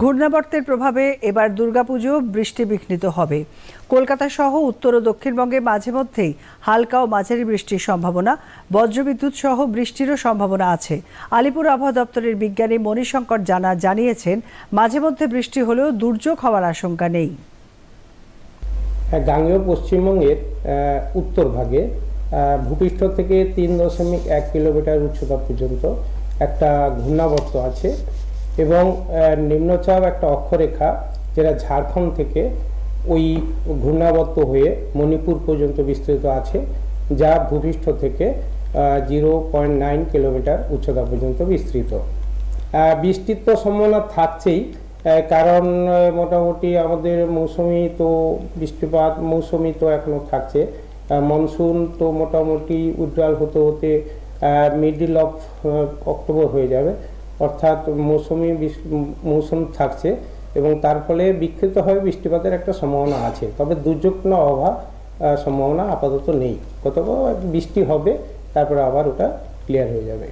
ঘূর্ণাবর্তের প্রভাবে এবার দুর্গাপুজো বৃষ্টি বিঘ্নিত হবে। কলকাতা সহ উত্তর ও দক্ষিণবঙ্গে মাঝে মধ্যেই হালকা ও মাঝারি বৃষ্টির সম্ভাবনা বজ্রবিদ্যুৎ সহ বৃষ্টিরও সম্ভাবনা আছে। আলিপুর আবহাওয়া দপ্তরের বিজ্ঞানী মণিশঙ্কর জানা জানিয়েছেন মাঝে মধ্যে বৃষ্টি হলেও দুর্যোগ হওয়ার আশঙ্কা নেই। হ্যাঁ, গাঙ্গেয় পশ্চিমবঙ্গের উত্তর ভাগে ভূপৃষ্ঠ থেকে তিন দশমিক এক কিলোমিটার উচ্চতা পর্যন্ত একটা ঘূর্ণাবর্ত আছে। এবং নিম্নচাপ একটা অক্ষরেখা যেটা ঝাড়খণ্ড থেকে ওই ঘূর্ণাবর্ত হয়ে মণিপুর পর্যন্ত বিস্তৃত আছে যা ভূপৃষ্ঠ থেকে জিরো পয়েন্ট নাইন কিলোমিটার উচ্চতা পর্যন্ত বিস্তৃত। আহ, বৃষ্টির তো সম্ভাবনা থাকছেই কারণ মোটামুটি আমাদের মৌসুমি তো বৃষ্টিপাত মৌসুমি তো এখনও থাকছে। মনসুন তো মোটামুটি উজ্জ্বল হতে হতে মিডিল অফ অক্টোবর হয়ে যাবে। অর্থাৎ মৌসুমি মৌসুম থাকছে এবং তার ফলে বিক্ষিপ্ত হয়ে বৃষ্টিপাতের একটা সম্ভাবনা আছে। তবে দুর্যোগ না অভাব সম্ভাবনা আপাতত নেই। কত বৃষ্টি হবে, তারপরে আবার ওটা ক্লিয়ার হয়ে যাবে।